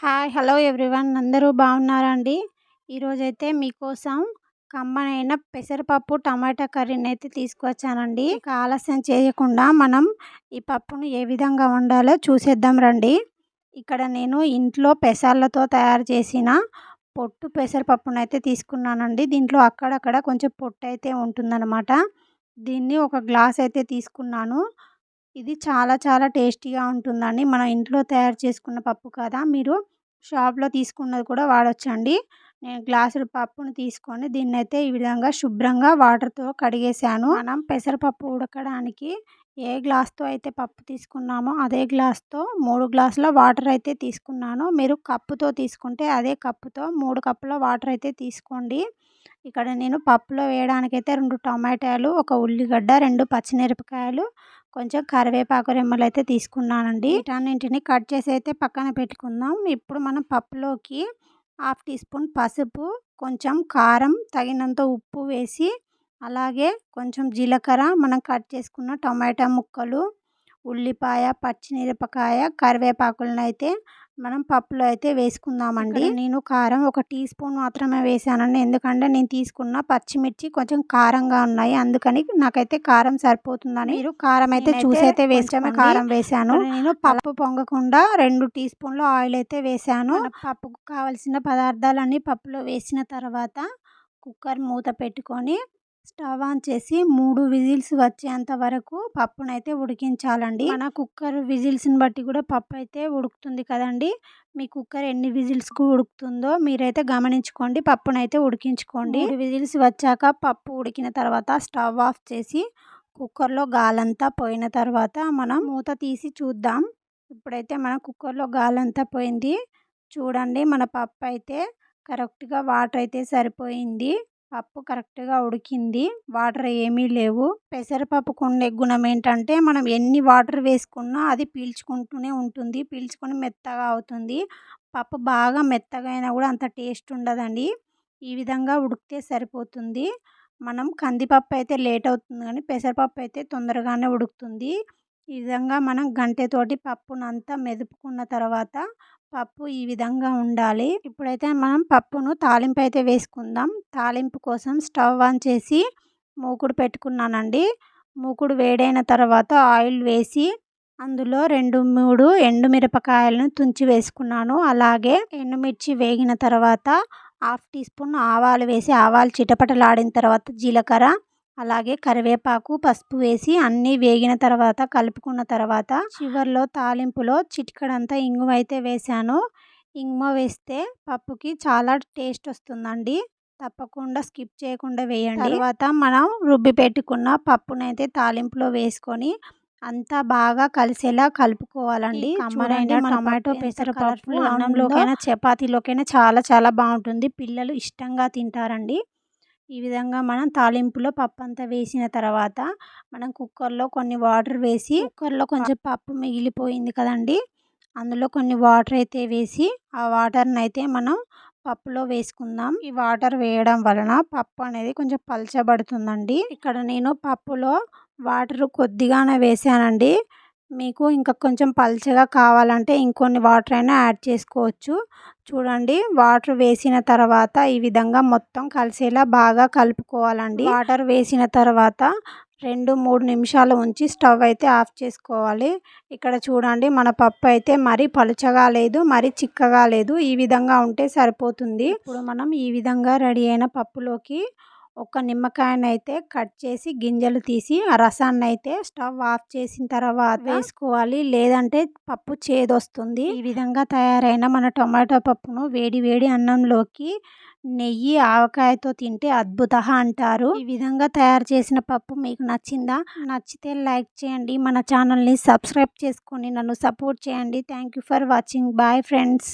Hi hello everyone. అందరూ బాగున్నారా అండి? ఈరోజైతే మీకోసం కమ్మనైన పెసరపప్పు టమాటా కర్రీని అయితే తీసుకొచ్చానండి. ఇక ఆలస్యం చేయకుండా మనం ఈ పప్పును ఏ విధంగా వండాలో చూసేద్దాం రండి. ఇక్కడ నేను ఇంట్లో పెసర్లతో తయారు చేసిన పొట్టు పెసరపప్పును అయితే తీసుకున్నానండి. దీంట్లో అక్కడక్కడ కొంచెం పొట్టు అయితే ఉంటుందన్నమాట. దీన్ని ఒక గ్లాస్ అయితే తీసుకున్నాను. ఇది చాలా చాలా టేస్టీగా ఉంటుందండి. మనం ఇంట్లో తయారు చేసుకున్న పప్పు కదా మీరు షాప్లో తీసుకున్నది కూడా వాడొచ్చండి. నేను గ్లాసుడు పప్పును తీసుకొని దీన్ని అయితే ఈ విధంగా శుభ్రంగా వాటర్తో కడిగేసాను మనం పెసరపప్పు ఉడకడానికి ఏ గ్లాస్తో అయితే పప్పు తీసుకున్నామో అదే గ్లాస్తో మూడు గ్లాసుల వాటర్ అయితే తీసుకున్నాను. మీరు కప్పుతో తీసుకుంటే అదే కప్పుతో మూడు కప్పుల వాటర్ అయితే తీసుకోండి. ఇక్కడ నేను పప్పులో వేయడానికైతే రెండు టమాటాలు ఒక ఉల్లిగడ్డ రెండు పచ్చిమిరపకాయలు కొంచెం కరివేపాకు రెమ్మలు అయితే తీసుకున్నానండి వీటన్నింటిని కట్ చేసి అయితే పక్కన పెట్టుకుందాం. ఇప్పుడు మనం పప్పులోకి హాఫ్ టీ స్పూన్ పసుపు కొంచెం కారం తగినంత ఉప్పు వేసి అలాగే కొంచెం జీలకర్ర మనం కట్ చేసుకున్న టమాటా ముక్కలు ఉల్లిపాయ పచ్చిమిరపకాయ కరివేపాకులను అయితే మనం పప్పులో అయితే వేసుకుందామండి. నేను కారం ఒక టీ స్పూన్ మాత్రమే వేసానండి. ఎందుకంటే నేను తీసుకున్న పచ్చిమిర్చి కొంచెం కారంగా ఉన్నాయి. అందుకని నాకైతే కారం సరిపోతుందని మీరు కారం అయితే చూసి అయితే వేసామే కారం వేసాను. నేను పప్పు పొంగకుండా రెండు టీ స్పూన్లు ఆయిల్ అయితే వేసాను. పప్పుకు కావలసిన పదార్థాలన్నీ పప్పులో వేసిన తర్వాత కుక్కర్ మూత పెట్టుకొని స్టవ్ ఆన్ చేసి మూడు విజిల్స్ వచ్చేంత వరకు పప్పునైతే ఉడికించాలండి. మన కుక్కర్ విజిల్స్ని బట్టి కూడా పప్పు అయితే ఉడుకుతుంది కదండి. మీ కుక్కర్ ఎన్ని విజిల్స్కు ఉడుకుతుందో మీరైతే గమనించుకోండి పప్పునైతే ఉడికించుకోండి. విజిల్స్ వచ్చాక పప్పు ఉడికిన తర్వాత స్టవ్ ఆఫ్ చేసి కుక్కర్లో గాలంతా పోయిన తర్వాత మనం మూత తీసి చూద్దాం. ఇప్పుడైతే మన కుక్కర్లో గాలంతా పోయింది. చూడండి మన పప్పు అయితే కరెక్ట్గా వాటర్ అయితే సరిపోయింది. పప్పు కరెక్ట్గా ఉడికింది. వాటర్ ఏమీ లేవు. పెసరపప్పుకు ఉండే గుణం ఏంటంటే మనం ఎన్ని వాటర్ వేసుకున్నా అది పీల్చుకుంటూనే ఉంటుంది. పీల్చుకొని మెత్తగా అవుతుంది. పప్పు బాగా మెత్తగా అయినా కూడా అంత టేస్ట్ ఉండదండి. ఈ విధంగా ఉడికితే సరిపోతుంది. మనం కందిపప్పు అయితే లేట్ అవుతుంది కానీ పెసరపప్పు అయితే తొందరగానే ఉడుకుతుంది. ఈ విధంగా మనం గంటెతోటి పప్పునంతా మెదుపుకున్న తర్వాత పప్పు ఈ విధంగా ఉండాలి. ఇప్పుడైతే మనం పప్పును తాలింపు అయితే వేసుకుందాం. తాలింపు కోసం స్టవ్ ఆన్ చేసి మూకుడు పెట్టుకున్నానండి. మూకుడు వేడైన తర్వాత ఆయిల్ వేసి అందులో రెండు మూడు ఎండుమిరపకాయలను తుంచి వేసుకున్నాను. అలాగే ఎండుమిర్చి వేగిన తర్వాత హాఫ్ టీ స్పూన్ ఆవాలు వేసి ఆవాలు చిటపటలాడిన తర్వాత జీలకర్ర అలాగే కరివేపాకు పసుపు వేసి అన్నీ వేగిన తర్వాత కలుపుకున్న తర్వాత చివరిలో తాలింపులో చిటికడంతా ఇంగువ అయితే వేసాను ఇంగువ వేస్తే పప్పుకి చాలా టేస్ట్ వస్తుందండి. తప్పకుండా స్కిప్ చేయకుండా వేయండి. తర్వాత మనం రుబ్బి పెట్టుకున్న పప్పునైతే తాలింపులో వేసుకొని అంతా బాగా కలిసేలా కలుపుకోవాలండి. కమ్మరైన టమాటో పెసరపప్పు అన్నంలోకైనా చపాతీలోకైనా చాలా చాలా బాగుంటుంది. పిల్లలు ఇష్టంగా తింటారండి. ఈ విధంగా మనం తాలింపులో పప్పు అంతా వేసిన తర్వాత మనం కుక్కర్లో కొన్ని వాటర్ వేసి కుక్కర్లో కొంచెం పప్పు మిగిలిపోయింది కదండి అందులో కొన్ని వాటర్ అయితే వేసి ఆ వాటర్ని అయితే మనం పప్పులో వేసుకుందాం. ఈ వాటర్ వేయడం వలన పప్పు అనేది కొంచెం పలచబడుతుందండి. ఇక్కడ నేను పప్పులో వాటర్ కొద్దిగానే వేసానండి. మీకు ఇంకా కొంచెం పల్చగా కావాలంటే ఇంకొన్ని వాటర్ అయినా యాడ్ చేసుకోవచ్చు. చూడండి వాటర్ వేసిన తర్వాత ఈ విధంగా మొత్తం కలిసేలా బాగా కలుపుకోవాలండి. వాటర్ వేసిన తర్వాత రెండు మూడు నిమిషాలు ఉంచి స్టవ్ అయితే ఆఫ్ చేసుకోవాలి. ఇక్కడ చూడండి మన పప్పు అయితే మరీ పలుచగా లేదు మరీ చిక్కగా లేదు. ఈ విధంగా ఉంటే సరిపోతుంది. ఇప్పుడు మనం ఈ విధంగా రెడీ అయిన పప్పులోకి ఒక నిమ్మకాయని అయితే కట్ చేసి గింజలు తీసి ఆ రసాన్ని అయితే స్టవ్ ఆఫ్ చేసిన తర్వాత వేసుకోవాలి. లేదంటే పప్పు చేదొస్తుంది. ఈ విధంగా తయారైన మన టొమాటో పప్పును వేడి వేడి అన్నంలోకి నెయ్యి ఆవకాయతో తింటే అద్భుత అంటారు. ఈ విధంగా తయారు చేసిన పప్పు మీకు నచ్చిందా? నచ్చితే లైక్ చేయండి. మన ఛానల్ని సబ్స్క్రైబ్ చేసుకొని నన్ను సపోర్ట్ చేయండి. Thank you for watching. Bye friends.